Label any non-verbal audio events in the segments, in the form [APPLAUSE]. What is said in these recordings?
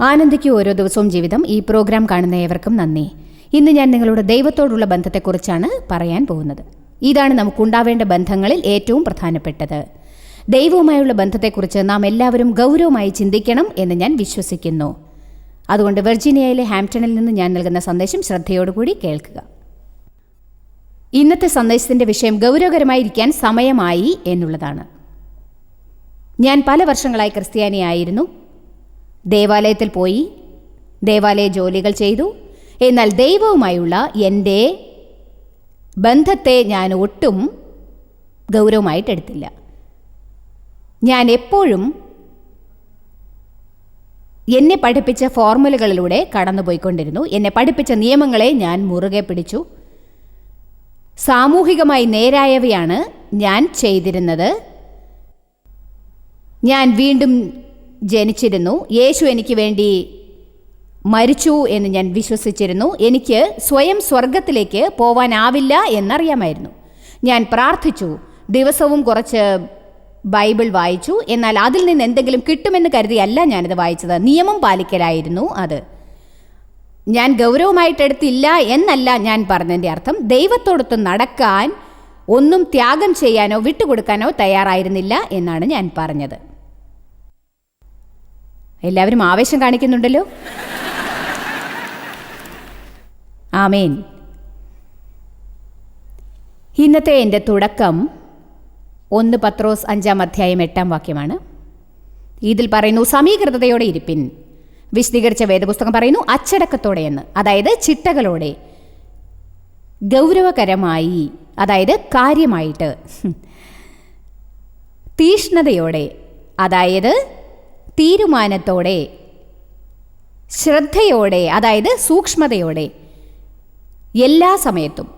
ആനന്ദിക്ക് ഓരോ ദിവസവും ജീവിതം ഈ പ്രോഗ്രാം കാണുന്ന ഏവർക്കും നന്ദി. ഇന്ന് ഞാൻ നിങ്ങളുടെ ദൈവത്തോടുള്ള ബന്ധത്തെക്കുറിച്ചാണ് പറയാൻ പോകുന്നത്. ഇതാണ് നമുക്കുണ്ടാവേണ്ട ബന്ധങ്ങളിൽ ഏറ്റവും പ്രധാനപ്പെട്ടത്. ദൈവവുമായുള്ള ബന്ധത്തെക്കുറിച്ച് നാം എല്ലാവരും ഗൗരവമായി ചിന്തിക്കണം എന്ന് ഞാൻ വിശ്വസിക്കുന്നു. അതുകൊണ്ട് വെർജീനിയയിലെ ഹാംപ്റ്റണിൽ നിന്ന് ഞാൻ നൽകുന്ന സന്ദേശം ശ്രദ്ധയോടുകൂടി കേൾക്കുക. ഇന്നത്തെ സന്ദേശത്തിന്റെ വിഷയം ഗൗരവകരമായിരിക്കാൻ സമയമായി എന്നുള്ളതാണ്. ഞാൻ പല വർഷങ്ങളായി ക്രിസ്ത്യാനിയായിരുന്നു. ദേവാലയത്തിൽ പോയി ദേവാലയ ജോലികൾ ചെയ്തു. എന്നാൽ ദൈവവുമായുള്ള എന്റെ ബന്ധത്തെ ഞാൻ ഒട്ടും ഗൗരവമായിട്ടെടുത്തില്ല ഞാൻ എപ്പോഴും എന്നെ പഠിപ്പിച്ച ഫോർമുലകളിലൂടെ കടന്നുപോയിക്കൊണ്ടിരുന്നു. എന്നെ പഠിപ്പിച്ച നിയമങ്ങളെ ഞാൻ മുറുകെ പിടിച്ചു. സാമൂഹികമായി നേരായവയാണ് ഞാൻ ചെയ്തിരുന്നത്. ഞാൻ വീണ്ടും ജനിച്ചിരുന്നു. യേശു എനിക്ക് വേണ്ടി മരിച്ചു എന്ന് ഞാൻ വിശ്വസിച്ചിരുന്നു. എനിക്ക് സ്വയം സ്വർഗത്തിലേക്ക് പോവാനാവില്ല എന്നറിയാമായിരുന്നു. ഞാൻ പ്രാർത്ഥിച്ചു. ദിവസവും കുറച്ച് ബൈബിൾ വായിച്ചു. എന്നാൽ അതിൽ നിന്ന് എന്തെങ്കിലും കിട്ടുമെന്ന് കരുതിയല്ല ഞാനത് വായിച്ചത്. നിയമം പാലിക്കലായിരുന്നു അത്. ഞാൻ ഗൗരവമായിട്ടെടുത്തില്ല എന്നല്ല ഞാൻ പറഞ്ഞതിന്റെ അർത്ഥം. ദൈവത്തോടൊത്ത് നടക്കാൻ ഒന്നും ത്യാഗം ചെയ്യാനോ വിട്ടുകൊടുക്കാനോ തയ്യാറായിരുന്നില്ല എന്നാണ് ഞാൻ പറഞ്ഞത്. എല്ലാവരും ആവേശം കാണിക്കുന്നുണ്ടല്ലോ. ആമേൻ. ഇന്നത്തെ എന്റെ തുടക്കം ഒന്ന് പത്രോസ് അഞ്ചാം അധ്യായം എട്ടാം വാക്യമാണ്. ഇതിൽ പറയുന്നു സമീകൃതതയോടെ ഇരിപ്പിൻ. വിശദീകരിച്ച വേദപുസ്തകം പറയുന്നു അച്ചടക്കത്തോടെ എന്ന്. അതായത് ചിട്ടകളോടെ. ഗൗരവകരമായി അതായത് കാര്യമായിട്ട്. തീഷ്ണതയോടെ അതായത് തീരുമാനത്തോടെ ശ്രദ്ധയോടെ അതായത് സൂക്ഷ്മതയോടെ എല്ലാ സമയത്തും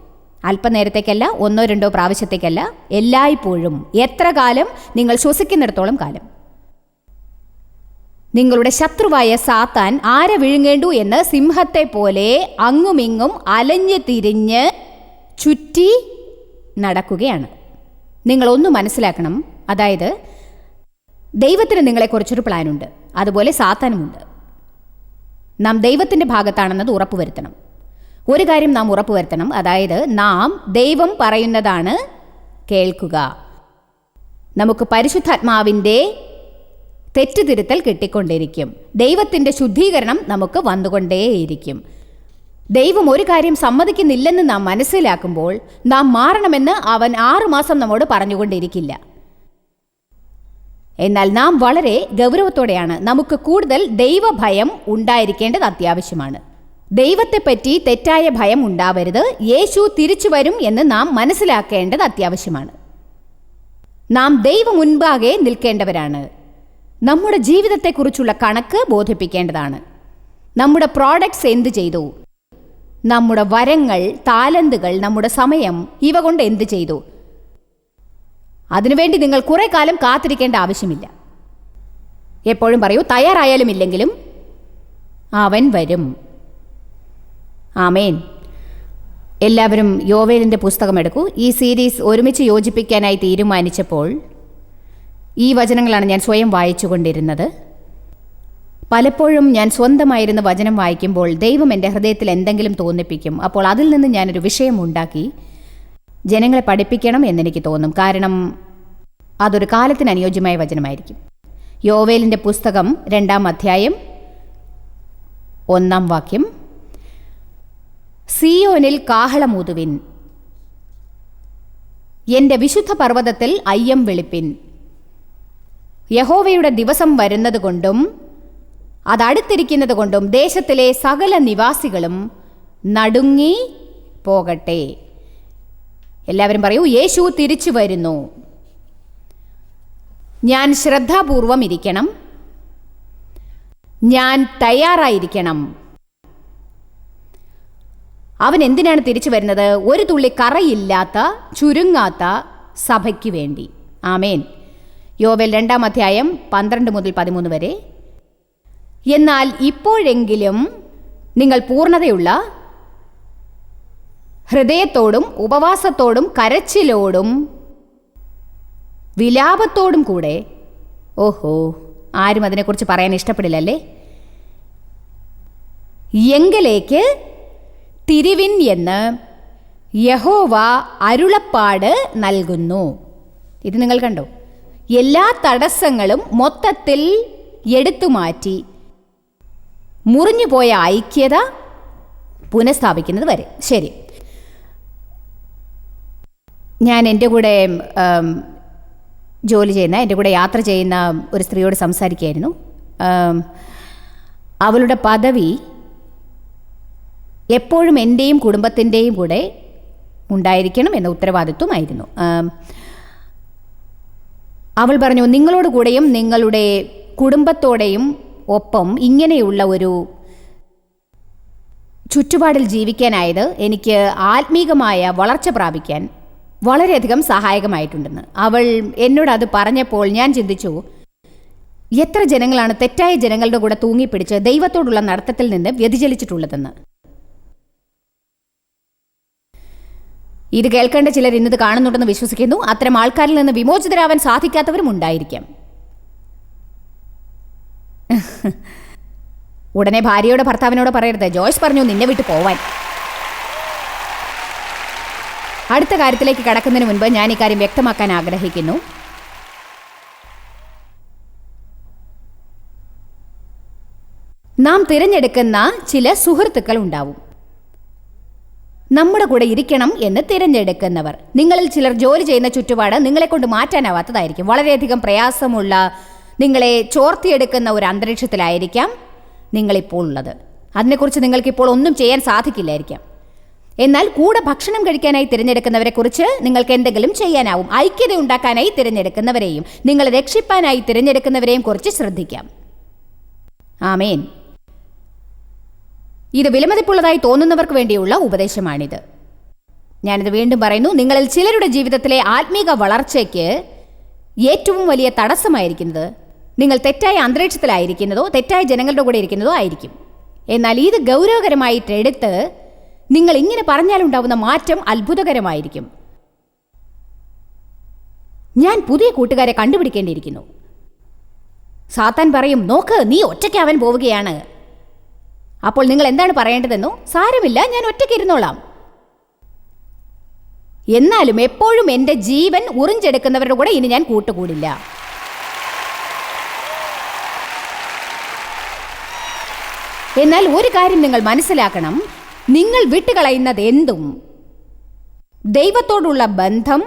അല്പനേരത്തേക്കല്ല ഒന്നോ രണ്ടോ പ്രാവശ്യത്തേക്കല്ല എല്ലായ്പ്പോഴും എത്ര കാലം നിങ്ങൾ ശ്വസിക്കുന്നിടത്തോളം കാലം. നിങ്ങളുടെ ശത്രുവായ സാത്താൻ ആരെ വിഴുങ്ങേണ്ടു എന്ന് സിംഹത്തെ പോലെ അങ്ങുമിങ്ങും അലഞ്ഞു തിരിഞ്ഞ് ചുറ്റി നടക്കുകയാണ്. നിങ്ങളൊന്ന് മനസ്സിലാക്കണം അതായത് ദൈവത്തിന് നിങ്ങളെക്കുറിച്ചൊരു പ്ലാനുണ്ട്. അതുപോലെ സാത്താനുമുണ്ട്. നാം ദൈവത്തിന്റെ ഭാഗത്താണെന്നത് ഉറപ്പുവരുത്തണം. ഒരു കാര്യം നാം ഉറപ്പുവരുത്തണം. അതായത് നാം ദൈവം പറയുന്നതാണ് കേൾക്കുക. നമുക്ക് പരിശുദ്ധാത്മാവിന്റെ തെറ്റുതിരുത്തൽ കിട്ടിക്കൊണ്ടിരിക്കും. ദൈവത്തിന്റെ ശുദ്ധീകരണം നമുക്ക് വന്നുകൊണ്ടേയിരിക്കും. ദൈവം ഒരു കാര്യം സമ്മതിക്കുന്നില്ലെന്ന് നാം മനസ്സിലാക്കുമ്പോൾ നാം മാറണമെന്ന് അവൻ ആറുമാസം നമ്മോട് പറഞ്ഞുകൊണ്ടിരിക്കില്ല. എന്നാൽ നാം വളരെ ഗൗരവത്തോടെയാണ്. നമുക്ക് കൂടുതൽ ദൈവഭയം ഉണ്ടായിരിക്കേണ്ടത് അത്യാവശ്യമാണ്. ദൈവത്തെപ്പറ്റി തെറ്റായ ഭയം ഉണ്ടാവരുത്. യേശു തിരിച്ചു വരും എന്ന് നാം മനസ്സിലാക്കേണ്ടത് അത്യാവശ്യമാണ്. നാം ദൈവം മുൻപാകെ നിൽക്കേണ്ടവരാണ്. നമ്മുടെ ജീവിതത്തെക്കുറിച്ചുള്ള കണക്ക് ബോധിപ്പിക്കേണ്ടതാണ്. നമ്മുടെ പ്രോഡക്ട്സ് എന്ത് ചെയ്തു? നമ്മുടെ വരങ്ങൾ താലന്തുകൾ നമ്മുടെ സമയം ഇവ കൊണ്ട് എന്ത് ചെയ്തു? അതിനുവേണ്ടി നിങ്ങൾ കുറെ കാലം കാത്തിരിക്കേണ്ട ആവശ്യമില്ല. എപ്പോഴും പറയൂ തയ്യാറായാലും ഇല്ലെങ്കിലും അവൻ വരും. ആമേൻ. എല്ലാവരും യോവേലിന്റെ പുസ്തകം എടുക്കൂ. ഈ സീരീസ് ഒരുമിച്ച് യോജിപ്പിക്കാനായി തീരുമാനിച്ചപ്പോൾ ഈ വചനങ്ങളാണ് ഞാൻ സ്വയം വായിച്ചുകൊണ്ടിരുന്നത്. പലപ്പോഴും ഞാൻ സ്വന്തമായിരുന്ന വചനം വായിക്കുമ്പോൾ ദൈവം എന്റെ ഹൃദയത്തിൽ എന്തെങ്കിലും തോന്നിപ്പിക്കും. അപ്പോൾ അതിൽ നിന്ന് ഞാനൊരു വിഷയം ഉണ്ടാക്കി ജനങ്ങളെ പഠിപ്പിക്കണം എന്നെനിക്ക് തോന്നും. കാരണം അതൊരു കാലത്തിന് അനുയോജ്യമായ വചനമായിരിക്കും. യോവേലിന്റെ പുസ്തകം രണ്ടാം അധ്യായം ഒന്നാം വാക്യം. സിയോനിൽ കാഹളമൂതുവിൻ എന്റെ വിശുദ്ധ പർവതത്തിൽ അയ്യം വെളിപ്പിൻ. യഹോവയുടെ ദിവസം വരുന്നത് കൊണ്ടും അതടുത്തിരിക്കുന്നത് കൊണ്ടും ദേശത്തിലെ സകല നിവാസികളും നടുങ്ങി പോകട്ടെ. എല്ലാവരും പറയൂ യേശു തിരിച്ചു വരുന്നു. ഞാൻ ശ്രദ്ധാപൂർവം ഇരിക്കണം. ഞാൻ തയ്യാറായിരിക്കണം. അവൻ എന്തിനാണ് തിരിച്ചു വരുന്നത്? ഒരു തുള്ളി കറയില്ലാത്ത ചുരുങ്ങാത്ത സഭയ്ക്ക് വേണ്ടി. ആമേൻ. യോവൽ രണ്ടാം അധ്യായം പന്ത്രണ്ട് മുതൽ പതിമൂന്ന് വരെ. എന്നാൽ ഇപ്പോഴെങ്കിലും നിങ്ങൾ പൂർണതയുള്ള ഹൃദയത്തോടും ഉപവാസത്തോടും കരച്ചിലോടും വിലാപത്തോടും കൂടെ. ഓഹോ ആരും അതിനെക്കുറിച്ച് പറയാൻ ഇഷ്ടപ്പെടില്ലല്ലേ? എങ്കിലേക്ക് തിരിവിൻ എന്ന് യഹോവ അരുളപ്പാട് നൽകുന്നു. ഇത് നിങ്ങൾ കണ്ടോ? എല്ലാ തടസ്സങ്ങളും മൊത്തത്തിൽ എടുത്തു മാറ്റി. മുറിഞ്ഞുപോയ ഐക്യത പുനഃസ്ഥാപിക്കുന്നത് വരെ. ശരി. ഞാൻ എന്റെ കൂടെ ജോലി ചെയ്യുന്ന എന്റെ കൂടെ യാത്ര ചെയ്യുന്ന ഒരു സ്ത്രീയോട് സംസാരിക്കുകയായിരുന്നു. അവളുടെ പദവി എപ്പോഴും എന്റെയും കുടുംബത്തിന്റെയും കൂടെ ഉണ്ടായിരിക്കണം എന്ന ഉത്തരവാദിത്വമായിരുന്നു. അവൾ പറഞ്ഞു നിങ്ങളോട് കൂടെയും നിങ്ങളുടെ കുടുംബത്തോടെയും ഒപ്പം ഇങ്ങനെയുള്ള ഒരു ചുറ്റുപാടിൽ ജീവിക്കാനായത് എനിക്ക് ആത്മീകമായ വളർച്ച പ്രാപിക്കാൻ വളരെയധികം സഹായകമായിട്ടുണ്ടെന്ന്. അവൾ എന്നോട് അത് പറഞ്ഞപ്പോൾ ഞാൻ ചിന്തിച്ചു എത്ര ജനങ്ങളാണ് തെറ്റായ ജനങ്ങളുടെ കൂടെ തൂങ്ങിപ്പിടിച്ച് ദൈവത്തോടുള്ള നടത്തത്തിൽ നിന്ന് വ്യതിചലിച്ചിട്ടുള്ളതെന്ന്? ഇത് കേൾക്കേണ്ട ചിലർ ഇന്നത് കാണുന്നുണ്ടെന്ന് വിശ്വസിക്കുന്നു. അത്തരം ആൾക്കാരിൽ നിന്ന് വിമോചിതരാവാൻ സാധിക്കാത്തവരും ഉണ്ടായിരിക്കാം. ഉടനെ ഭാര്യയോട് ഭർത്താവിനോട് പറയരുത്. ജോയ്സ് പറഞ്ഞു നിന്നെ വിട്ടു പോവാൻ. അടുത്ത കാര്യത്തിലേക്ക് കടക്കുന്നതിന് മുൻപ് ഞാൻ ഇക്കാര്യം വ്യക്തമാക്കാൻ ആഗ്രഹിക്കുന്നു. നാം തിരഞ്ഞെടുക്കുന്ന ചില സുഹൃത്തുക്കൾ ഉണ്ടാവും. നമ്മുടെ കൂടെ ഇരിക്കണം എന്ന് തിരഞ്ഞെടുക്കുന്നവർ. നിങ്ങളിൽ ചിലർ ജോലി ചെയ്യുന്ന ചുറ്റുപാട് നിങ്ങളെ കൊണ്ട് മാറ്റാനാവാത്തതായിരിക്കും. വളരെയധികം പ്രയാസമുള്ള നിങ്ങളെ ചോർത്തിയെടുക്കുന്ന ഒരു അന്തരീക്ഷത്തിലായിരിക്കാം നിങ്ങളിപ്പോൾ ഉള്ളത്. അതിനെക്കുറിച്ച് നിങ്ങൾക്കിപ്പോൾ ഒന്നും ചെയ്യാൻ സാധിക്കില്ലായിരിക്കാം. എന്നാൽ കൂടെ ഭക്ഷണം കഴിക്കാനായി തിരഞ്ഞെടുക്കുന്നവരെ കുറിച്ച് നിങ്ങൾക്ക് എന്തെങ്കിലും ചെയ്യാനാവും. ഐക്യത ഉണ്ടാക്കാനായി തിരഞ്ഞെടുക്കുന്നവരെയും നിങ്ങളെ രക്ഷിപ്പാനായി തിരഞ്ഞെടുക്കുന്നവരെയും കുറിച്ച് ശ്രദ്ധിക്കാം. ആമേൻ. ഇത് വിലമതിപ്പുള്ളതായി തോന്നുന്നവർക്ക് വേണ്ടിയുള്ള ഉപദേശമാണിത്. ഞാനിത് വീണ്ടും പറയുന്നു. നിങ്ങളിൽ ചിലരുടെ ജീവിതത്തിലെ ആത്മീക വളർച്ചയ്ക്ക് ഏറ്റവും വലിയ തടസ്സമായിരിക്കുന്നത് നിങ്ങൾ തെറ്റായ അന്തരീക്ഷത്തിലായിരിക്കുന്നതോ തെറ്റായ ജനങ്ങളുടെ കൂടെ ഇരിക്കുന്നതോ ആയിരിക്കും. എന്നാൽ ഇത് ഗൗരവകരമായിട്ട് എടുത്ത് നിങ്ങൾ ഇങ്ങനെ പറഞ്ഞാലുണ്ടാവുന്ന മാറ്റം അത്ഭുതകരമായിരിക്കും. ഞാൻ പുതിയ കൂട്ടുകാരെ കണ്ടുപിടിക്കേണ്ടിയിരിക്കുന്നു. സാത്താൻ പറയും നോക്ക് നീ ഒറ്റയ്ക്കാവാൻ പോവുകയാണ്. അപ്പോൾ നിങ്ങൾ എന്താണ് പറയേണ്ടതെന്നോ? സാരമില്ല ഞാൻ ഒറ്റയ്ക്ക് ഇരുന്നോളാം. എന്നാലും എപ്പോഴും എന്റെ ജീവൻ ഉറിഞ്ചെടുക്കുന്നവരുടെ കൂടെ ഇനി ഞാൻ കൂട്ടുകൂടില്ല. എന്നാൽ ഒരു കാര്യം നിങ്ങൾ മനസ്സിലാക്കണം. നിങ്ങൾ വിട്ടുകളയുന്നത് എന്തും? ദൈവത്തോടുള്ള ബന്ധം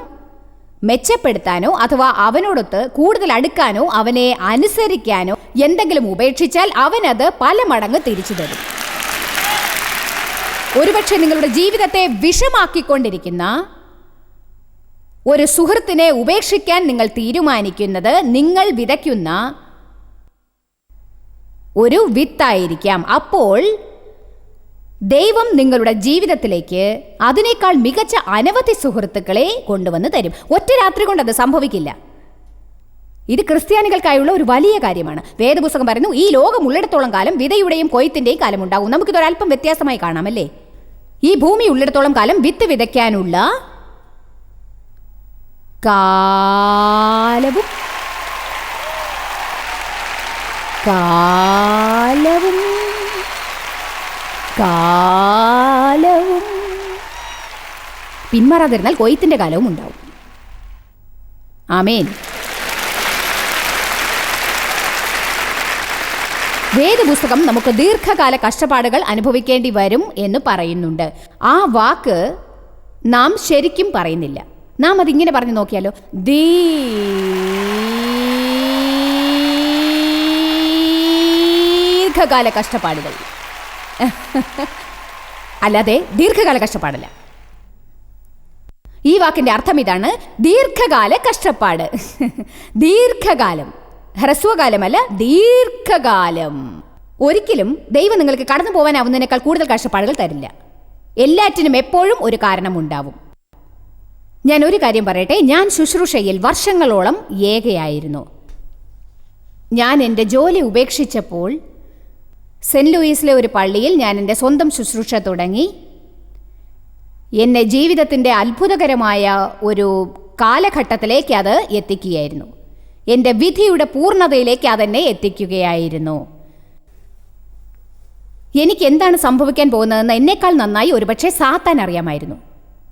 മെച്ചപ്പെടുത്താനോ അഥവാ അവനോടൊത്ത് കൂടുതൽ അടുക്കാനോ അവനെ അനുസരിക്കാനോ എന്തെങ്കിലും ഉപേക്ഷിച്ചാൽ അവനത് പല മടങ്ങ് തിരിച്ചു തരും. ഒരുപക്ഷെ നിങ്ങളുടെ ജീവിതത്തെ വിഷമാക്കിക്കൊണ്ടിരിക്കുന്ന ഒരു സുഹൃത്തിനെ ഉപേക്ഷിക്കാൻ നിങ്ങൾ തീരുമാനിക്കുന്നത് നിങ്ങൾ വിതയ്ക്കുന്ന ഒരു വിത്തായിരിക്കാം. അപ്പോൾ ദൈവം നിങ്ങളുടെ ജീവിതത്തിലേക്ക് അതിനേക്കാൾ മികച്ച അനവധി സുഹൃത്തുക്കളെ കൊണ്ടുവന്ന് തരും. ഒറ്റ രാത്രി കൊണ്ട് അത് സംഭവിക്കില്ല. ഇത് ക്രിസ്ത്യാനികൾക്കായുള്ള ഒരു വലിയ കാര്യമാണ്. വേദപുസ്തകം പറയുന്നു ഈ ലോകം ഉള്ളിടത്തോളം കാലം വിതയുടെയും കൊയ്ത്തിന്റെയും കാലം ഉണ്ടാകും നമുക്കിതൊരല്പം വ്യത്യാസമായി കാണാമല്ലേ? ഈ ഭൂമി ഉള്ളിടത്തോളം കാലം വിത്ത് വിതയ്ക്കാനുള്ള കാലവും കാലവും കാലവും. പിന്മാറാതിരുന്നാൽ കൊയ്ത്തിന്റെ കാലവും ഉണ്ടാവും. ആമേൻ. വേദപുസ്തകം നമുക്ക് ദീർഘകാല കഷ്ടപ്പാടുകൾ അനുഭവിക്കേണ്ടി വരും എന്ന് പറയുന്നുണ്ട്. ആ വാക്ക് നാം ശരിക്കും പറയുന്നില്ല. നാം അതിങ്ങനെ പറഞ്ഞു നോക്കിയാലോ? ദീർഘകാല കഷ്ടപ്പാടുകൾ. [LAUGHS] അല്ലാതെ ദീർഘകാല കഷ്ടപ്പാടല്ല. ഈ വാക്കിന്റെ അർത്ഥം ഇതാണ് ദീർഘകാല കഷ്ടപ്പാട്. [LAUGHS] ദീർഘകാലം. ഹ്രസ്വകാലമല്ല ദീർഘകാലം. ഒരിക്കലും ദൈവം നിങ്ങൾക്ക് കടന്നു പോകാനാവുന്നതിനേക്കാൾ കൂടുതൽ കഷ്ടപ്പാടുകൾ തരില്ല. എല്ലാറ്റിനും എപ്പോഴും ഒരു കാരണമുണ്ടാവും. ഞാൻ ഒരു കാര്യം പറയട്ടെ ഞാൻ ശുശ്രൂഷയിൽ വർഷങ്ങളോളം ഏകയായിരുന്നു. ഞാൻ എന്റെ ജോലി ഉപേക്ഷിച്ചപ്പോൾ സെന്റ് ലൂയിസിലെ ഒരു പള്ളിയിൽ ഞാൻ എന്റെ സ്വന്തം ശുശ്രൂഷ തുടങ്ങി. എന്നെ ജീവിതത്തിന്റെ അത്ഭുതകരമായ ഒരു കാലഘട്ടത്തിലേക്ക് അത് എത്തിക്കുകയായിരുന്നു. എന്റെ വിധിയുടെ പൂർണതയിലേക്ക് അതെന്നെ എത്തിക്കുകയായിരുന്നു. എനിക്ക് എന്താണ് സംഭവിക്കാൻ പോകുന്നതെന്ന് എന്നേക്കാൾ നന്നായി ഒരുപക്ഷെ സാത്താൻ അറിയാമായിരുന്നു.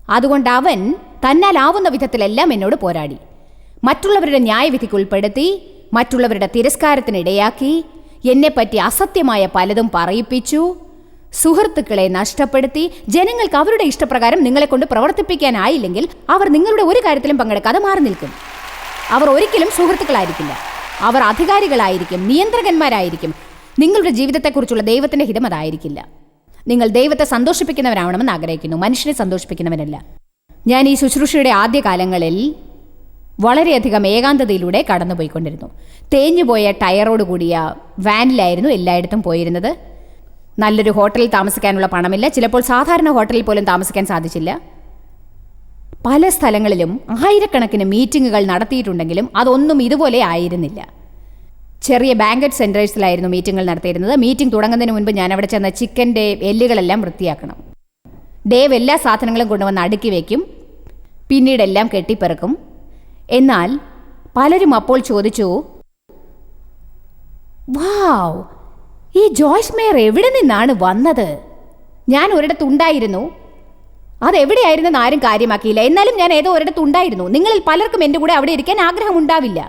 അതുകൊണ്ട് അവൻ തന്നാലാവുന്ന വിധത്തിലെല്ലാം എന്നോട് പോരാടി. മറ്റുള്ളവരുടെ ന്യായവിധിക്ക് ഉൾപ്പെടുത്തി മറ്റുള്ളവരുടെ തിരസ്കാരത്തിനിടയാക്കി എന്നെപ്പറ്റി അസത്യമായ പലതും പറയിപ്പിച്ചു. സുഹൃത്തുക്കളെ നഷ്ടപ്പെടുത്തി ജനങ്ങൾക്ക് അവരുടെ ഇഷ്ടപ്രകാരം നിങ്ങളെ കൊണ്ട് പ്രവർത്തിപ്പിക്കാനായില്ലെങ്കിൽ അവർ നിങ്ങളുടെ ഒരു കാര്യത്തിലും പങ്കെടുക്കാതെ മാറി നിൽക്കും. അവർ ഒരിക്കലും സുഹൃത്തുക്കളായിരിക്കില്ല. അവർ അധികാരികളായിരിക്കും നിയന്ത്രകന്മാരായിരിക്കും. നിങ്ങളുടെ ജീവിതത്തെക്കുറിച്ചുള്ള ദൈവത്തിന്റെ ഹിതം അതായിരിക്കില്ല. നിങ്ങൾ ദൈവത്തെ സന്തോഷിപ്പിക്കുന്നവരാവണമെന്ന് ആഗ്രഹിക്കുന്നു മനുഷ്യനെ സന്തോഷിപ്പിക്കുന്നവനല്ല ഞാൻ ഈ ശുശ്രൂഷയുടെ ആദ്യകാലങ്ങളിൽ വളരെയധികം ഏകാന്തതയിലൂടെ കടന്നുപോയിക്കൊണ്ടിരുന്നു. തേഞ്ഞുപോയ ടയറോട് കൂടിയ വാനിലായിരുന്നു എല്ലായിടത്തും പോയിരുന്നത്. നല്ലൊരു ഹോട്ടലിൽ താമസിക്കാനുള്ള പണമില്ല. ചിലപ്പോൾ സാധാരണ ഹോട്ടലിൽ പോലും താമസിക്കാൻ സാധിച്ചില്ല. പല സ്ഥലങ്ങളിലും ആയിരക്കണക്കിന് മീറ്റിങ്ങുകൾ നടത്തിയിട്ടുണ്ടെങ്കിലും അതൊന്നും ഇതുപോലെ ആയിരുന്നില്ല. ചെറിയ ബാങ്കറ്റ് സെന്റേഴ്സിലായിരുന്നു മീറ്റിങ്ങുകൾ നടത്തിയിരുന്നത്. മീറ്റിംഗ് തുടങ്ങുന്നതിന് മുൻപ് ഞാൻ അവിടെ ചെന്ന ചിക്കന്റെ എല്ലുകളെല്ലാം വൃത്തിയാക്കണം. ഡേവ് എല്ലാ സാധനങ്ങളും കൊണ്ടുവന്ന് അടുക്കി വയ്ക്കും. പിന്നീടെല്ലാം കെട്ടിപ്പെറുക്കും. എന്നാൽ പലരും അപ്പോൾ ചോദിച്ചു വാവ് ഈ ജോയ്സ് മേയർ എവിടെ നിന്നാണ് വന്നത്? ഞാൻ ഒരിടത്തുണ്ടായിരുന്നു അതെവിടെയായിരുന്നെന്ന് ആരും കാര്യമാക്കിയില്ല. എന്നാലും ഞാൻ ഏതോ ഒരിടത്തുണ്ടായിരുന്നു നിങ്ങളിൽ പലർക്കും എന്റെ കൂടെ അവിടെ ഇരിക്കാൻ ആഗ്രഹമുണ്ടാവില്ല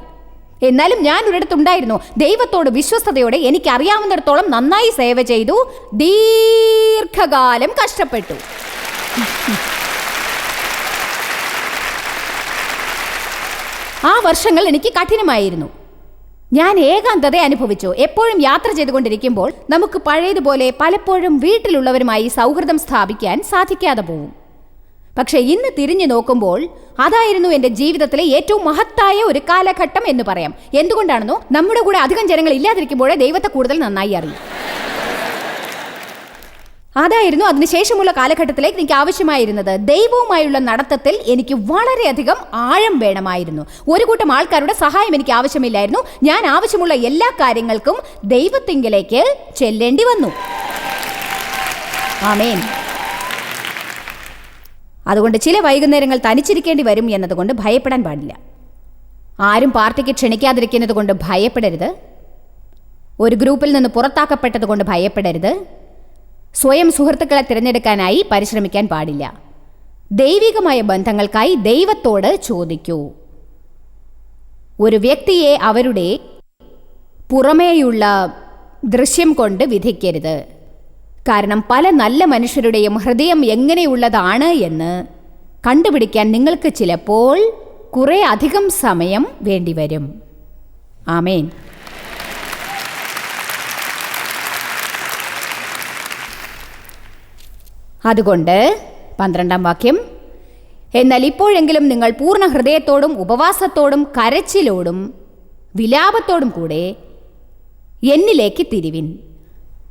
എന്നാലും ഞാൻ ഒരിടത്തുണ്ടായിരുന്നു ദൈവത്തോട് വിശ്വസ്തയോടെ എനിക്ക് അറിയാവുന്നിടത്തോളം നന്നായി സേവ ചെയ്തു. ദീർഘകാലം കഷ്ടപ്പെട്ടു. ആ വർഷങ്ങൾ എനിക്ക് കഠിനമായിരുന്നു. ഞാൻ ഏകാന്തത അനുഭവിച്ചു. എപ്പോഴും യാത്ര ചെയ്തുകൊണ്ടിരിക്കുമ്പോൾ നമുക്ക് പഴയതുപോലെ പലപ്പോഴും വീട്ടിലുള്ളവരുമായി സൗഹൃദം സ്ഥാപിക്കാൻ സാധിക്കാതെ പോവും. പക്ഷെ ഇന്ന് തിരിഞ്ഞു നോക്കുമ്പോൾ അതായിരുന്നു എന്റെ ജീവിതത്തിലെ ഏറ്റവും മഹത്തായ ഒരു കാലഘട്ടം എന്ന് പറയാം. എന്തുകൊണ്ടാണെന്നോ നമ്മുടെ കൂടെ അധികം ജനങ്ങൾ ഇല്ലാതിരിക്കുമ്പോഴേ ദൈവത്തെ കൂടുതൽ നന്നായി അറിയും. അതായിരുന്നു അതിനുശേഷമുള്ള കാലഘട്ടത്തിലേക്ക് എനിക്ക് ആവശ്യമായിരുന്നത്. ദൈവവുമായുള്ള നടത്തത്തിൽ എനിക്ക് വളരെയധികം ആഴം വേണമായിരുന്നു. ഒരു കൂട്ടം ആൾക്കാരുടെ സഹായം എനിക്ക് ആവശ്യമില്ലായിരുന്നു. ഞാൻ ആവശ്യമുള്ള എല്ലാ കാര്യങ്ങൾക്കും ദൈവത്തിങ്കിലേക്ക് ചെല്ലേണ്ടി വന്നു. ആമേൻ. അതുകൊണ്ട് ചില വൈകുന്നേരങ്ങൾ തനിച്ചിരിക്കേണ്ടി വരും എന്നതുകൊണ്ട് ഭയപ്പെടാൻ പാടില്ല. ആരും പാർട്ടിക്ക് ക്ഷണിക്കാതിരിക്കുന്നത് കൊണ്ട് ഭയപ്പെടരുത്. ഒരു ഗ്രൂപ്പിൽ നിന്ന് പുറത്താക്കപ്പെട്ടത് കൊണ്ട് ഭയപ്പെടരുത്. സ്വയം സുഹൃത്തുക്കളെ തിരഞ്ഞെടുക്കാനായി പരിശ്രമിക്കാൻ പാടില്ല. ദൈവികമായ ബന്ധങ്ങൾക്കായി ദൈവത്തോട് ചോദിക്കൂ. ഒരു വ്യക്തിയെ അവരുടെ പുറമേയുള്ള ദൃശ്യം കൊണ്ട് വിധിക്കരുത്. കാരണം പല നല്ല മനുഷ്യരുടെയും ഹൃദയം എങ്ങനെയുള്ളതാണ് എന്ന് കണ്ടുപിടിക്കാൻ നിങ്ങൾക്ക് ചിലപ്പോൾ കുറേ അധികം സമയം വേണ്ടിവരും. ആമേൻ. അതുകൊണ്ട് പന്ത്രണ്ടാം വാക്യം എന്നാൽ ഇപ്പോഴെങ്കിലും നിങ്ങൾ പൂർണ ഹൃദയത്തോടും ഉപവാസത്തോടും കരച്ചിലോടും വിലാപത്തോടും കൂടെ എന്നിലേക്ക് തിരിവിൻ.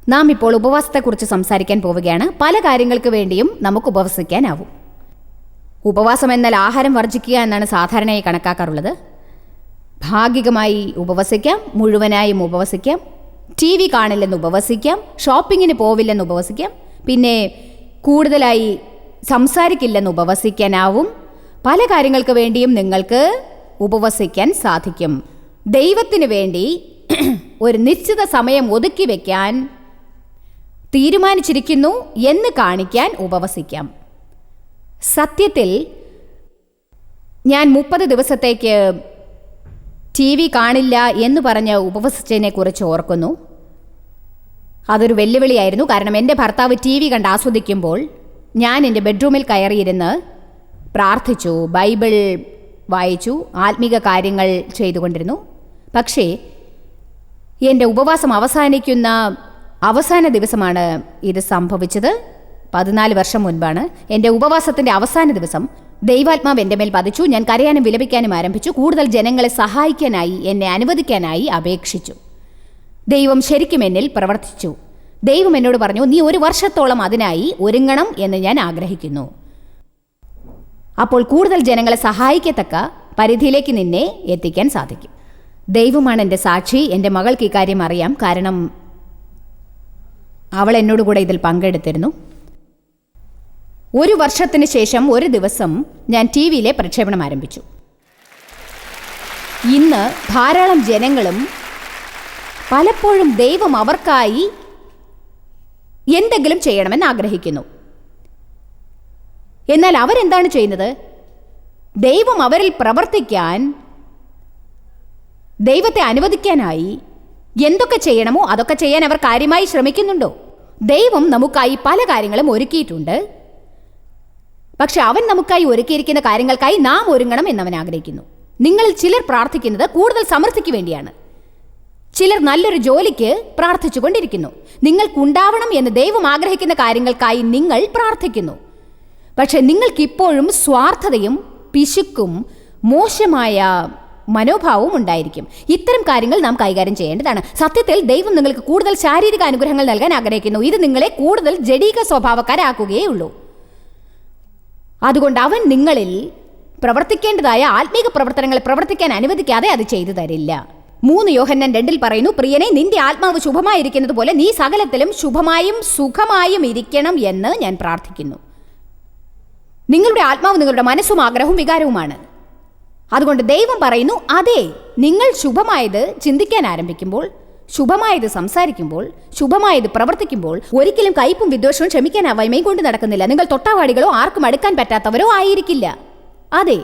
നാം ഇപ്പോൾ ഉപവാസത്തെക്കുറിച്ച് സംസാരിക്കാൻ പോവുകയാണ്. പല കാര്യങ്ങൾക്ക് വേണ്ടിയും നമുക്ക് ഉപവസിക്കാനാവും. ഉപവാസം എന്നാൽ ആഹാരം വർജിക്കുക എന്നാണ് സാധാരണയായി കണക്കാക്കാറുള്ളത്. ഭാഗികമായി ഉപവസിക്കാം മുഴുവനായും ഉപവസിക്കാം ടി വി കാണില്ലെന്ന് ഉപവസിക്കാം ഷോപ്പിങ്ങിന് പോവില്ലെന്ന് ഉപവസിക്കാം പിന്നെ കൂടുതലായി സംസാരിക്കില്ലെന്ന് ഉപവസിക്കാനാവും. പല കാര്യങ്ങൾക്ക് വേണ്ടിയും നിങ്ങൾക്ക് ഉപവസിക്കാൻ സാധിക്കും. ദൈവത്തിന് വേണ്ടി [CLEARS THROAT] ഒരു നിശ്ചിത സമയം ഒതുക്കി വയ്ക്കാൻ തീരുമാനിച്ചിരിക്കുന്നു എന്ന് കാണിക്കാൻ ഉപവസിക്കാം. സത്യത്തിൽ ഞാൻ മുപ്പത് ദിവസത്തേക്ക് ടി വി കാണില്ല എന്ന് പറഞ്ഞ് ഉപവസിച്ചതിനെക്കുറിച്ച് ഓർക്കുന്നു. അതൊരു വെല്ലുവിളിയായിരുന്നു. കാരണം എന്റെ ഭർത്താവ് ടി വി കണ്ട് ആസ്വദിക്കുമ്പോൾ ഞാൻ എന്റെ ബെഡ്റൂമിൽ കയറിയിരുന്ന് പ്രാർത്ഥിച്ചു ബൈബിൾ വായിച്ചു ആത്മീക കാര്യങ്ങൾ ചെയ്തുകൊണ്ടിരുന്നു. പക്ഷേ എന്റെ ഉപവാസം അവസാനിക്കുന്ന അവസാന ദിവസമാണ് ഇത് സംഭവിച്ചത്. പതിനാല് വർഷം മുൻപാണ്. എന്റെ ഉപവാസത്തിന്റെ അവസാന ദിവസം ദൈവാത്മാവ് എന്റെ മേൽ പതിച്ചു. ഞാൻ കരയാനും വിലപിക്കാനും ആരംഭിച്ചു. കൂടുതൽ ജനങ്ങളെ സഹായിക്കാനായി എന്നെ അനുവദിക്കാനായി അപേക്ഷിച്ചു. ദൈവം ശരിക്കും എന്നിൽ പ്രവർത്തിച്ചു. ദൈവം എന്നോട് പറഞ്ഞു നീ ഒരു വർഷത്തോളം അതിനായി ഒരുങ്ങണം എന്ന് ഞാൻ ആഗ്രഹിക്കുന്നു. അപ്പോൾ കൂടുതൽ ജനങ്ങളെ സഹായിക്കത്തക്ക പരിധിയിലേക്ക് നിന്നെ എത്തിക്കാൻ സാധിക്കും. ദൈവമാണ് എന്റെ സാക്ഷി എന്റെ മകൾക്ക് ഇക്കാര്യം അറിയാം. കാരണം അവൾ എന്നോട് കൂടെ ഇതിൽ പങ്കെടുത്തിരുന്നു. ഒരു വർഷത്തിന് ശേഷം ഒരു ദിവസം ഞാൻ ടി വിയിലെ പ്രക്ഷേപണം ആരംഭിച്ചു. ഇന്ന് ധാരാളം ജനങ്ങളും പലപ്പോഴും ദൈവം അവർക്കായി എന്തെങ്കിലും ചെയ്യണമെന്ന് ആഗ്രഹിക്കുന്നു. എന്നാൽ അവരെന്താണ് ചെയ്യുന്നത്? ദൈവം അവരിൽ പ്രവർത്തിക്കാൻ ദൈവത്തെ അനുവദിക്കാനായി എന്തൊക്കെ ചെയ്യണമോ അതൊക്കെ ചെയ്യാൻ അവർ കാര്യമായി ശ്രമിക്കുന്നുണ്ടോ? ദൈവം നമുക്കായി പല കാര്യങ്ങളും ഒരുക്കിയിട്ടുണ്ട്. പക്ഷെ അവൻ നമുക്കായി ഒരുക്കിയിരിക്കുന്ന കാര്യങ്ങൾക്കായി നാം ഒരുങ്ങണം എന്നവൻ ആഗ്രഹിക്കുന്നു. നിങ്ങളിൽ ചിലർ പ്രാർത്ഥിക്കുന്നത് കൂടുതൽ സമൃദ്ധിക്ക് വേണ്ടിയാണ്. ചിലർ നല്ലൊരു ജോലിക്ക് പ്രാർത്ഥിച്ചുകൊണ്ടിരിക്കുന്നു. നിങ്ങൾക്കുണ്ടാവണം എന്ന് ദൈവം ആഗ്രഹിക്കുന്ന കാര്യങ്ങൾക്കായി നിങ്ങൾ പ്രാർത്ഥിക്കുന്നു. പക്ഷെ നിങ്ങൾക്കിപ്പോഴും സ്വാർത്ഥതയും പിശുക്കും മോശമായ മനോഭാവവും ഉണ്ടായിരിക്കും. ഇത്തരം കാര്യങ്ങൾ നാം കൈകാര്യം ചെയ്യേണ്ടതാണ്. സത്യത്തിൽ ദൈവം നിങ്ങൾക്ക് കൂടുതൽ ശാരീരിക അനുഗ്രഹങ്ങൾ നൽകാൻ ആഗ്രഹിക്കുന്നു. ഇത് നിങ്ങളെ കൂടുതൽ ജഡീക സ്വഭാവക്കാരാക്കുകയേ ഉള്ളൂ അതുകൊണ്ട് അവൻ നിങ്ങളിൽ പ്രവർത്തിക്കേണ്ടതായ ആത്മീക പ്രവർത്തനങ്ങൾ പ്രവർത്തിക്കാൻ അനുവദിക്കാതെ അത് ചെയ്തു തരില്ല. മൂന്ന് യോഹന്നൻ രണ്ടിൽ പറയുന്നു പ്രിയനെ നിന്റെ ആത്മാവ് ശുഭമായിരിക്കുന്നത് പോലെ നീ സകലത്തിലും ശുഭമായും സുഖമായും ഇരിക്കണം എന്ന് ഞാൻ പ്രാർത്ഥിക്കുന്നു. നിങ്ങളുടെ ആത്മാവ് നിങ്ങളുടെ മനസ്സും ആഗ്രഹവും വികാരവുമാണ്. അതുകൊണ്ട് ദൈവം പറയുന്നു അതെ നിങ്ങൾ ശുഭമായത് ചിന്തിക്കാൻ ആരംഭിക്കുമ്പോൾ ശുഭമായത് സംസാരിക്കുമ്പോൾ ശുഭമായത് പ്രവർത്തിക്കുമ്പോൾ ഒരിക്കലും കയ്പും വിദ്വേഷവും ക്ഷമിക്കാൻ അവയമയും കൊണ്ട് നടക്കുന്നില്ല. നിങ്ങൾ തൊട്ടാവാടികളോ ആർക്കും അടുക്കാൻ പറ്റാത്തവരോ ആയിരിക്കില്ല. അതെ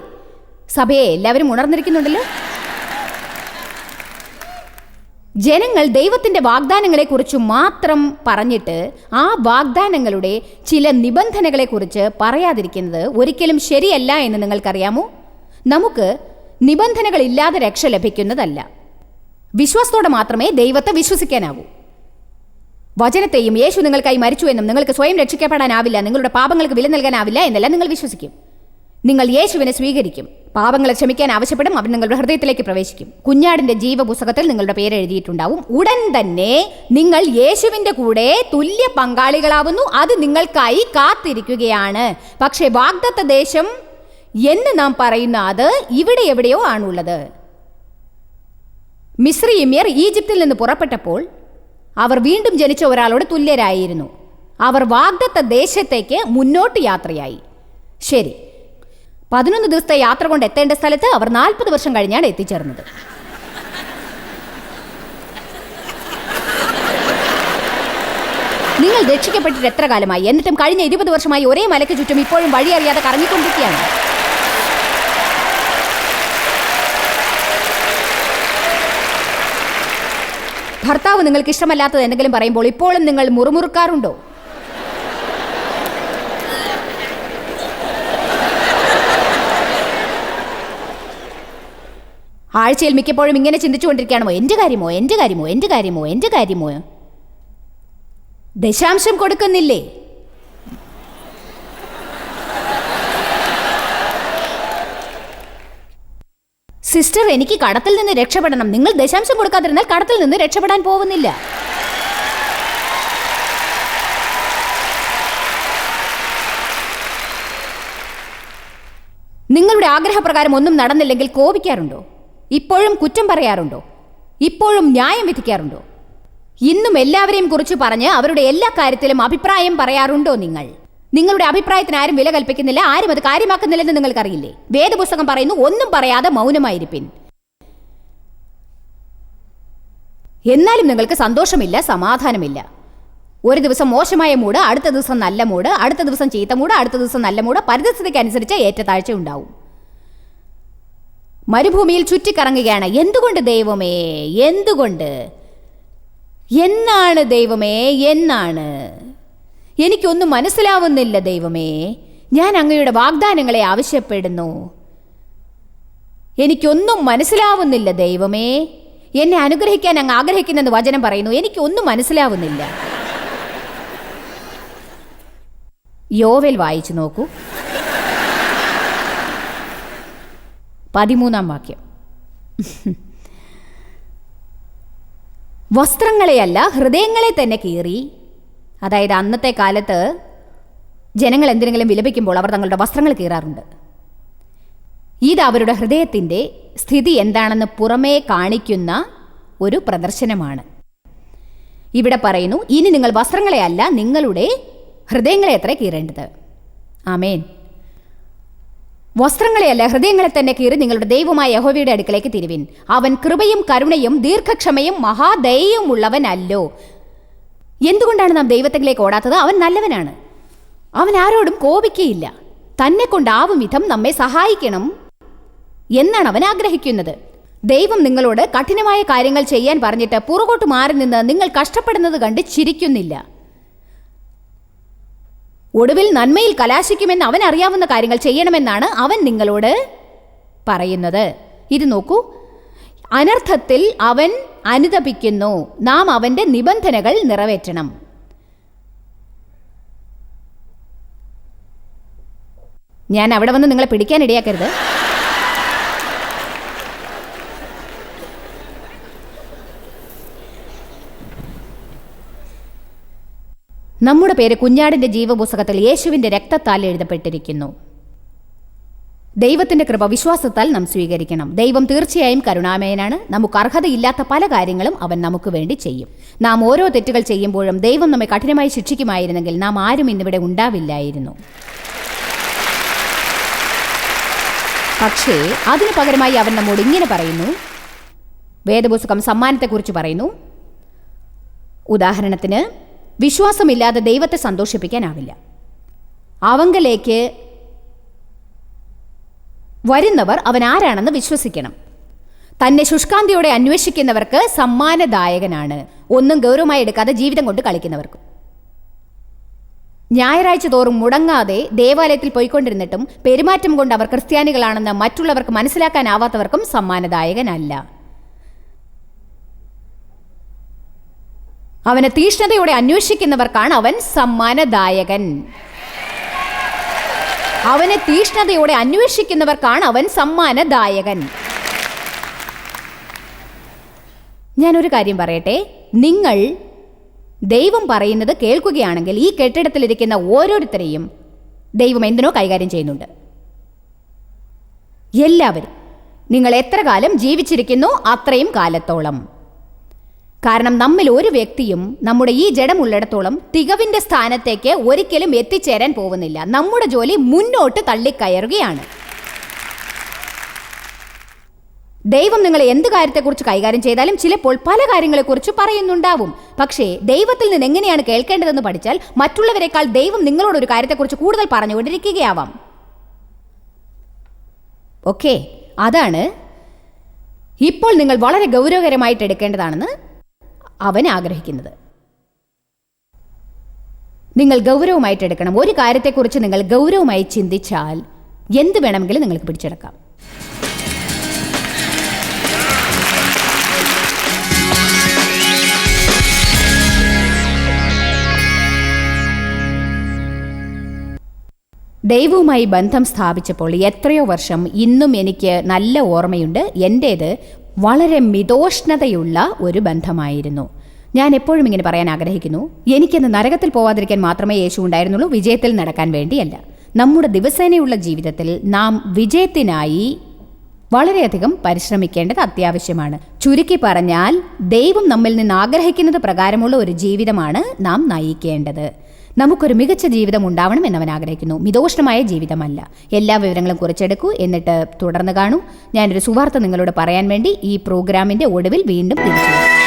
സഭയെ എല്ലാവരും ഉണർന്നിരിക്കുന്നുണ്ടല്ലോ? ജനങ്ങൾ ദൈവത്തിന്റെ വാഗ്ദാനങ്ങളെക്കുറിച്ച് മാത്രം പറഞ്ഞിട്ട് ആ വാഗ്ദാനങ്ങളുടെ ചില നിബന്ധനകളെക്കുറിച്ച് പറയാതിരിക്കുന്നത് ഒരിക്കലും ശരിയല്ല എന്ന് നിങ്ങൾക്കറിയാമോ? നമുക്ക് നിബന്ധനകളില്ലാതെ രക്ഷ ലഭിക്കുന്നതല്ല. വിശ്വാസത്തോടെ മാത്രമേ ദൈവത്തെ വിശ്വസിക്കാനാവൂ. വചനത്തെയും യേശു നിങ്ങൾക്കായി മരിച്ചു എന്നും നിങ്ങൾക്ക് സ്വയം രക്ഷിക്കപ്പെടാനാവില്ല നിങ്ങളുടെ പാപങ്ങൾക്ക് വില നൽകാനാവില്ല എന്നെല്ലാം നിങ്ങൾ വിശ്വസിക്കും. നിങ്ങൾ യേശുവിനെ സ്വീകരിക്കും. പാപങ്ങളെ ക്ഷമിക്കാൻ ആവശ്യപ്പെടും അവൻ നിങ്ങളുടെ ഹൃദയത്തിലേക്ക് പ്രവേശിക്കും. കുഞ്ഞാടിന്റെ ജീവപുസ്തകത്തിൽ നിങ്ങളുടെ പേര് എഴുതിയിട്ടുണ്ടാവും. ഉടൻ തന്നെ നിങ്ങൾ യേശുവിന്റെ കൂടെ തുല്യ പങ്കാളികളാവുന്നു. അത് നിങ്ങൾക്കായി കാത്തിരിക്കുകയാണ്. പക്ഷേ വാഗ്ദത്ത ദേശം എന്ന് നാം പറയുന്ന അത് ഇവിടെ എവിടെയോ ആണുള്ളത്. മിശ്രീമ്യർ ഈജിപ്തിൽ നിന്ന് പുറപ്പെട്ടപ്പോൾ അവർ വീണ്ടും ജനിച്ച ഒരാളോട് തുല്യരായിരുന്നു. അവർ വാഗ്ദത്ത ദേശത്തേക്ക് മുന്നോട്ട് യാത്രയായി. ശരി. പതിനൊന്ന് ദിവസത്തെ യാത്ര കൊണ്ട് എത്തേണ്ട സ്ഥലത്ത് അവർ നാൽപ്പത് വർഷം കഴിഞ്ഞാണ് എത്തിച്ചേർന്നത്. നിങ്ങൾ രക്ഷിക്കപ്പെട്ടിട്ട് എത്ര കാലമായി? എന്നിട്ടും കഴിഞ്ഞ ഇരുപത് വർഷമായി ഒരേ മലയ്ക്ക് ചുറ്റും ഇപ്പോഴും വഴി അറിയാതെ കറങ്ങിക്കൊണ്ടിരിക്കുകയാണ്. ഭർത്താവ് നിങ്ങൾക്ക് ഇഷ്ടമല്ലാത്തത് എന്തെങ്കിലും പറയുമ്പോൾ ഇപ്പോഴും നിങ്ങൾ മുറുമുറുക്കാറുണ്ടോ? ആഴ്ചയിൽ മിക്കപ്പോഴും ഇങ്ങനെ ചിന്തിച്ചുകൊണ്ടിരിക്കുകയാണോ? എന്റെ കാര്യമോ? എന്റെ കാര്യമോ? എന്റെ കാര്യമോ? എന്റെ കാര്യമോ? ദശാംശം കൊടുക്കുന്നില്ലേ? സിസ്റ്റർ എനിക്ക് കടത്തിൽ നിന്ന് രക്ഷപ്പെടണം. നിങ്ങൾ ദശാംശം കൊടുക്കാതിരുന്നാൽ കടത്തിൽ നിന്ന് രക്ഷപ്പെടാൻ പോകുന്നില്ല. നിങ്ങളുടെ ആഗ്രഹപ്രകാരം ഒന്നും നടന്നില്ലെങ്കിൽ കോപിക്കാറുണ്ടോ? ഇപ്പോഴും കുറ്റം പറയാറുണ്ടോ? ഇപ്പോഴും ന്യായം വിധിക്കാറുണ്ടോ? ഇന്നും എല്ലാവരെയും കുറിച്ച് പറഞ്ഞ് അവരുടെ എല്ലാ കാര്യത്തിലും അഭിപ്രായം പറയാറുണ്ടോ നിങ്ങൾ? നിങ്ങളുടെ അഭിപ്രായത്തിന് ആരും വില കൽപ്പിക്കുന്നില്ല ആരും അത് കാര്യമാക്കുന്നില്ലെന്ന് നിങ്ങൾക്കറിയില്ലേ? വേദപുസ്തകം പറയുന്നു ഒന്നും പറയാതെ മൗനമായിരിപ്പിൻ. എന്നാലും നിങ്ങൾക്ക് സന്തോഷമില്ല സമാധാനമില്ല. ഒരു ദിവസം മോശമായ മൂട് അടുത്ത ദിവസം നല്ല മൂട് അടുത്ത ദിവസം ചീത്ത മൂട് അടുത്ത ദിവസം നല്ല മൂട് പരിതസ്ഥിതിക്ക് അനുസരിച്ച് ഏറ്റത്താഴ്ച ഉണ്ടാവും. മരുഭൂമിയിൽ ചുറ്റിക്കറങ്ങുകയാണ്. എന്തുകൊണ്ട് ദൈവമേ? എന്തുകൊണ്ട്? എന്നാണ് ദൈവമേ? എന്നാണ്. എനിക്കൊന്നും മനസ്സിലാവുന്നില്ല ദൈവമേ. ഞാൻ അങ്ങയുടെ വാഗ്ദാനങ്ങളെ ആവശ്യപ്പെടുന്നു. എനിക്കൊന്നും മനസ്സിലാവുന്നില്ല ദൈവമേ. എന്നെ അനുഗ്രഹിക്കാൻ അങ്ങ് ആഗ്രഹിക്കുന്നെന്ന് വചനം പറയുന്നു. എനിക്കൊന്നും മനസ്സിലാവുന്നില്ല. യോവൽ വായിച്ചു നോക്കൂ. പതിമൂന്നാം വാക്യം. വസ്ത്രങ്ങളെയല്ല ഹൃദയങ്ങളെ തന്നെ കീറി. അതായത് അന്നത്തെ കാലത്ത് ജനങ്ങൾ എന്തിനെങ്കിലും വിലപിക്കുമ്പോൾ അവർ തങ്ങളുടെ വസ്ത്രങ്ങൾ കീറാറുണ്ട്. ഇത് അവരുടെ ഹൃദയത്തിന്റെ സ്ഥിതി എന്താണെന്ന് പുറമേ കാണിക്കുന്ന ഒരു പ്രദർശനമാണ്. ഇവിടെ പറയുന്നു ഇനി നിങ്ങൾ വസ്ത്രങ്ങളെ അല്ല നിങ്ങളുടെ ഹൃദയങ്ങളെ എത്ര കീറേണ്ടത്. ആമേൻ. വസ്ത്രങ്ങളെയല്ല ഹൃദയങ്ങളെ തന്നെ കീറി നിങ്ങളുടെ ദൈവമായ യഹോവയുടെ അടുക്കലേക്ക് തിരുവിൻ. അവൻ കൃപയും കരുണയും ദീർഘക്ഷമയും മഹാദയയും ഉള്ളവനല്ലോ എന്തുകൊണ്ടാണ് നാം ദൈവത്തിലേക്ക് ഓടാത്തത്? അവൻ നല്ലവനാണ്. അവൻ ആരോടും കോപിക്കുകയില്ല തന്നെ കൊണ്ടാവും വിധം നമ്മെ സഹായിക്കണം എന്നാണ് അവൻ ആഗ്രഹിക്കുന്നത്. ദൈവം നിങ്ങളോട് കഠിനമായ കാര്യങ്ങൾ ചെയ്യാൻ പറഞ്ഞിട്ട് പുറകോട്ട് മാറി നിന്ന് നിങ്ങൾ കഷ്ടപ്പെടുന്നത് കണ്ട് ചിരിക്കുന്നില്ല. ഒടുവിൽ നന്മയിൽ കലാശിക്കുമെന്ന് അവൻ അറിയാവുന്ന കാര്യങ്ങൾ ചെയ്യണമെന്നാണ് അവൻ നിങ്ങളോട് പറയുന്നത്. ഇത് നോക്കൂ. അനർത്ഥത്തിൽ അവൻ അനുതപിക്കുന്നു. നാം അവന്റെ നിബന്ധനകൾ നിറവേറ്റണം. ഞാൻ അവിടെ വന്ന് നിങ്ങളെ പിടിക്കാൻ ഇടയാക്കരുത്. നമ്മുടെ പേര് കുഞ്ഞാടിന്റെ ജീവപുസ്തകത്തിൽ യേശുവിന്റെ രക്തത്താൽ എഴുതപ്പെട്ടിരിക്കുന്നു. ദൈവത്തിന്റെ കൃപ വിശ്വാസത്താൽ നാം സ്വീകരിക്കണം. ദൈവം തീർച്ചയായും കരുണാമയനാണ്. നമുക്ക് അർഹതയില്ലാത്ത പല കാര്യങ്ങളും അവൻ നമുക്ക് വേണ്ടി ചെയ്യും. നാം ഓരോ തെറ്റുകൾ ചെയ്യുമ്പോഴും ദൈവം നമ്മെ കഠിനമായി ശിക്ഷിക്കുമായിരുന്നെങ്കിൽ നാം ആരും ഇന്നിവിടെ ഉണ്ടാവില്ലായിരുന്നു. പക്ഷേ അതിനു പകരമായി അവൻ നമ്മോട് ഇങ്ങനെ പറയുന്നു. വേദപുസ്തകം സമ്മാനത്തെക്കുറിച്ച് പറയുന്നു. ഉദാഹരണത്തിന് വിശ്വാസമില്ലാതെ ദൈവത്തെ സന്തോഷിപ്പിക്കാനാവില്ല. അവങ്കലേക്ക് വരുന്നവർ അവൻ ആരാണെന്ന് വിശ്വസിക്കണം. തന്നെ ശുഷ്കാന്തിയോടെ അന്വേഷിക്കുന്നവർക്ക് സമ്മാനദായകനാണ്. ഒന്നും ഗൗരവമായി എടുക്കാതെ ജീവിതം കൊണ്ട് കളിക്കുന്നവർക്കും. ഞായറാഴ്ച തോറും മുടങ്ങാതെ ദേവാലയത്തിൽ പോയിക്കൊണ്ടിരുന്നിട്ടും പെരുമാറ്റം കൊണ്ട് അവർ ക്രിസ്ത്യാനികളാണെന്ന് മറ്റുള്ളവർക്ക് മനസ്സിലാക്കാനാവാത്തവർക്കും സമ്മാനദായകനല്ല. അവനെ തീഷ്ണതയോടെ അന്വേഷിക്കുന്നവർക്കാണ് അവൻ സമ്മാനദായകൻ. അവനെ തീഷ്ണതയോടെ അന്വേഷിക്കുന്നവർക്കാണ് അവൻ സമ്മാനദായകൻ. ഞാനൊരു കാര്യം പറയട്ടെ? നിങ്ങൾ ദൈവം പറയുന്നത് കേൾക്കുകയാണെങ്കിൽ ഈ കെട്ടിടത്തിലിരിക്കുന്ന ഓരോരുത്തരെയും ദൈവം എന്തിനോ കൈകാര്യം ചെയ്യുന്നുണ്ട്. എല്ലാവരും. നിങ്ങൾ എത്ര കാലം ജീവിച്ചിരിക്കുന്നു അത്രയും കാലത്തോളം. കാരണം നമ്മിൽ ഒരു വ്യക്തിയും നമ്മുടെ ഈ ജഡമുള്ളിടത്തോളം തികവിന്റെ സ്ഥാനത്തേക്ക് ഒരിക്കലും എത്തിച്ചേരാൻ പോകുന്നില്ല. നമ്മുടെ ജോലി മുന്നോട്ട് തള്ളിക്കയറുകയാണ്. ദൈവം നിങ്ങളെ എന്ത് കാര്യത്തെക്കുറിച്ച് കൈകാര്യം ചെയ്താലും ചിലപ്പോൾ പല കാര്യങ്ങളെക്കുറിച്ച് പറയുന്നുണ്ടാവും. പക്ഷേ ദൈവത്തിൽ നിന്ന് എങ്ങനെയാണ് കേൾക്കേണ്ടതെന്ന് പഠിച്ചാൽ മറ്റുള്ളവരെക്കാൾ ദൈവം നിങ്ങളോട് ഒരു കാര്യത്തെക്കുറിച്ച് കൂടുതൽ പറഞ്ഞുകൊണ്ടിരിക്കുകയാവാം. ഓക്കെ അതാണ് ഇപ്പോൾ നിങ്ങൾ വളരെ ഗൗരവകരമായിട്ട് എടുക്കേണ്ടതാണെന്ന് അവൻ ആഗ്രഹിക്കുന്നത്. നിങ്ങൾ ഗൗരവമായിട്ട് എടുക്കണം. ഒരു കാര്യത്തെക്കുറിച്ച് നിങ്ങൾ ഗൗരവമായി ചിന്തിച്ചാൽ എന്ത് വേണമെങ്കിലും നിങ്ങൾക്ക് പിടിച്ചെടുക്കാം. ദൈവവുമായി ബന്ധം സ്ഥാപിച്ചപ്പോൾ എത്രയോ വർഷം ഇന്നും എനിക്ക് നല്ല ഓർമ്മയുണ്ട്. എന്റേത് വളരെ മിതോഷ്ണതയുള്ള ഒരു ബന്ധമായിരുന്നു. ഞാൻ എപ്പോഴും ഇങ്ങനെ പറയാൻ ആഗ്രഹിക്കുന്നു. എനിക്കെന്ന് നരകത്തിൽ പോവാതിരിക്കാൻ മാത്രമേ യേശു ഉണ്ടായിരുന്നുള്ളൂ വിജയത്തിൽ നടക്കാൻ വേണ്ടിയല്ല. നമ്മുടെ ദിവസേനയുള്ള ജീവിതത്തിൽ നാം വിജയത്തിനായി വളരെയധികം പരിശ്രമിക്കേണ്ടത് അത്യാവശ്യമാണ്. ചുരുക്കി പറഞ്ഞാൽ ദൈവം നമ്മിൽ നിന്ന് ആഗ്രഹിക്കുന്നത് പ്രകാരമുള്ള ഒരു ജീവിതമാണ് നാം നയിക്കേണ്ടത്. നമുക്കൊരു മികച്ച ജീവിതം ഉണ്ടാവണം എന്നവൻ ആഗ്രഹിക്കുന്നു. മിതോഷ്ണമായ ജീവിതമല്ല. എല്ലാ വിവരങ്ങളും കുറിച്ചെടുക്കൂ. എന്നിട്ട് തുടർന്ന് കാണൂ. ഞാനൊരു സുവാർത്ത നിങ്ങളോട് പറയാൻ വേണ്ടി ഈ പ്രോഗ്രാമിന്റെ ഒടുവിൽ വീണ്ടും തിരിച്ചു